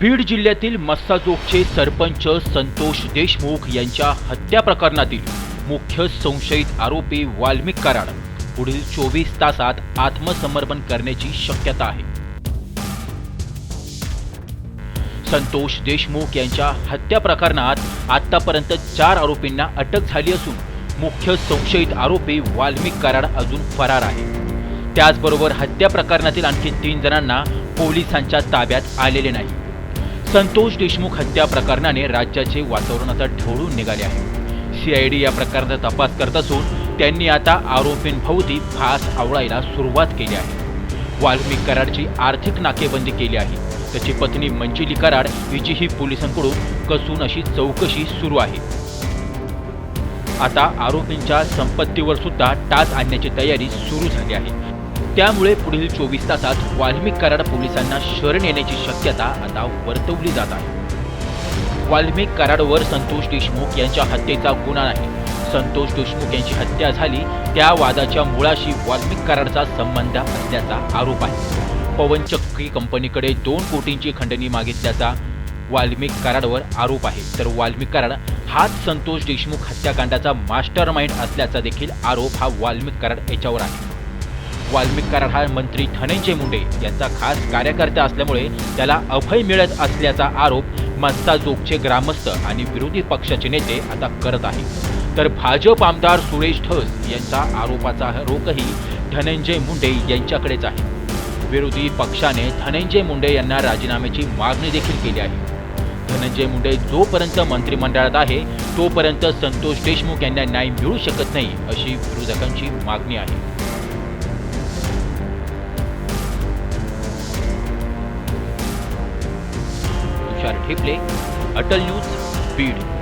बीड जिल्ह्यातील मस्साजोगचे सरपंच संतोष देशमुख यांच्या हत्या प्रकरणातील मुख्य संशयित आरोपी वाल्मिक कराड पुढील चोवीस तासात आत्मसमर्पण करण्याची शक्यता आहे. संतोष देशमुख यांच्या हत्या प्रकरणात आतापर्यंत चार आरोपींना अटक झाली असून मुख्य संशयित आरोपी वाल्मिक कराड अजून फरार आहे. त्याचबरोबर हत्या प्रकरणातील आणखी तीन जणांना पोलिसांच्या ताब्यात आलेले नाही. संतोष देशमुख हत्या प्रकरणाने राज्याचे वातावरण आता ढवळून निघाले आहे. सीआयडी या प्रकाराचा तपास करत असून त्यांनी आता आरोपींभोवती फास आवळायला सुरुवात केली आहे. वाल्मिक कराडची आर्थिक नाकेबंदी केली आहे. त्याची पत्नी मंजिली कराड हिचीही पोलिसांकडून कसून अशी चौकशी सुरू आहे. आता आरोपींच्या संपत्तीवर सुद्धा टाच आणण्याची तयारी सुरू झाली आहे. त्यामुळे पुढील चोवीस तासात वाल्मिक कराड पोलिसांना शरण येण्याची शक्यता आता वर्तवली जात आहे. वाल्मिक कराडवर संतोष देशमुख यांच्या हत्येचा गुन्हा नाही. संतोष देशमुख यांची हत्या झाली त्या वादाच्या मुळाशी वाल्मिक कराडचा संबंध असल्याचा आरोप आहे. पवन चक्की कंपनीकडे दोन कोटींची खंडणी मागितल्याचा वाल्मिक कराडवर आरोप आहे. तर वाल्मिक कराड हाच संतोष देशमुख हत्याकांडाचा मास्टर माइंड असल्याचा देखील आरोप हा वाल्मिक कराड याच्यावर आहे. वाल्मिक कराड मंत्री धनंजय मुंडे यांचा खास कार्यकर्ता असल्यामुळे त्याला अभय मिळत असल्याचा आरोप मस्ताजोगचे ग्रामस्थ आणि विरोधी पक्षाचे नेते आता करत आहे तर भाजप आमदार सुरेश धस यांचा आरोपाचा रोखही धनंजय मुंडे यांच्याकडेच आहे. विरोधी पक्षाने धनंजय मुंडे यांना राजीनाम्याची मागणी देखील केली आहे. धनंजय मुंडे जोपर्यंत मंत्रिमंडळात आहे तोपर्यंत संतोष देशमुख यांना न्याय मिळू शकत नाही अशी विरोधकांची मागणी आहे. तुषार ठेपले अटल न्यूज बीड.